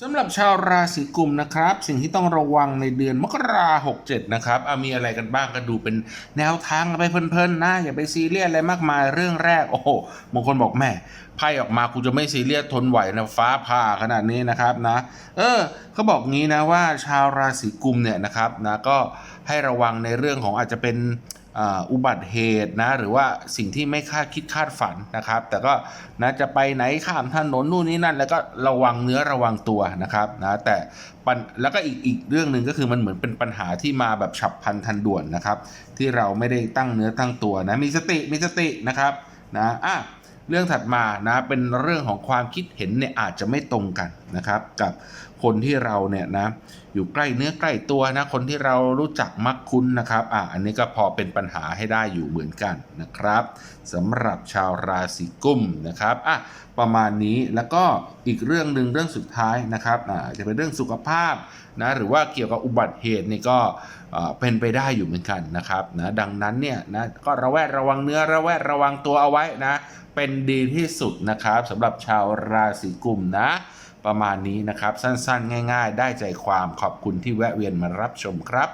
สำหรับชาวราศีกุมนะครับ สิ่งที่ต้องระวังในเดือนมกราหกเจ็ดนะครับอะมีอะไรกันบ้างก็ดูเป็นแนวทางไปเพลินๆนะอย่าไปซีเรียสอะไรมากมายเรื่องแรกโอ้โหบางคนบอกแม่ไพ่ออกมากูจะไม่ซีเรียสทนไหวนะฟ้าผ่าขนาดนี้นะครับนะ เออเขาบอกงี้นะว่าชาวราศีกุมเนี่ยนะครับนะก็ให้ระวังในเรื่องของอาจจะเป็น อุบัติเหตุนะหรือว่าสิ่งที่ไม่คาดคิดคาดฝันนะครับ แต่ก็นะจะไปไหนข้ามถนนนู่นนี่นั่น แล้วก็ระวังเนื้อระวังตัวนะครับนะแต่แล้วก็อีกอีกเรื่องหนึ่งก็คือมันเหมือนเป็นปัญหาที่มาแบบฉับพลันทันด่วนนะครับ ที่เราไม่ได้ตั้งเนื้อตั้งตัวนะมีสติมีสตินะครับนะอะเรื่องถัดมานะเป็นเรื่องของความคิดเห็นเนี่ยอาจจะไม่ตรงกันนะครับ กับคนที่เราเนี่ยนะอยู่ใกล้เนื้อใกล้ตัวนะคนที่เรารู้จักมักคุ้นนะครับอะอันนี้ก็พอเป็นปัญหาให้ได้อยู่เหมือนกันนะครับสำหรับชาวราศีกุมนะครับอะประมาณนี้แล้วก็อีกเรื่องหนึ่งเรื่องสุดท้ายนะครับอ่าจะเป็นเรื่องสุขภาพนะหรือว่าเกี่ยวกับอุบัติเหตุนี่ก็เอ่อเป็นไปได้อยู่เหมือนกันนะครับนะดังนั้นเนี่ยนะก็ระแวดระวังเนื้อระแวดระวังตัวเอาไว้นะเป็นดีที่สุดนะครับสำหรับชาวราศีกุมนะ ประมาณนี้นะครับสั้นๆ ง่าย ๆ ได้ใจความขอบคุณที่แวะเวียนมารับชมครับ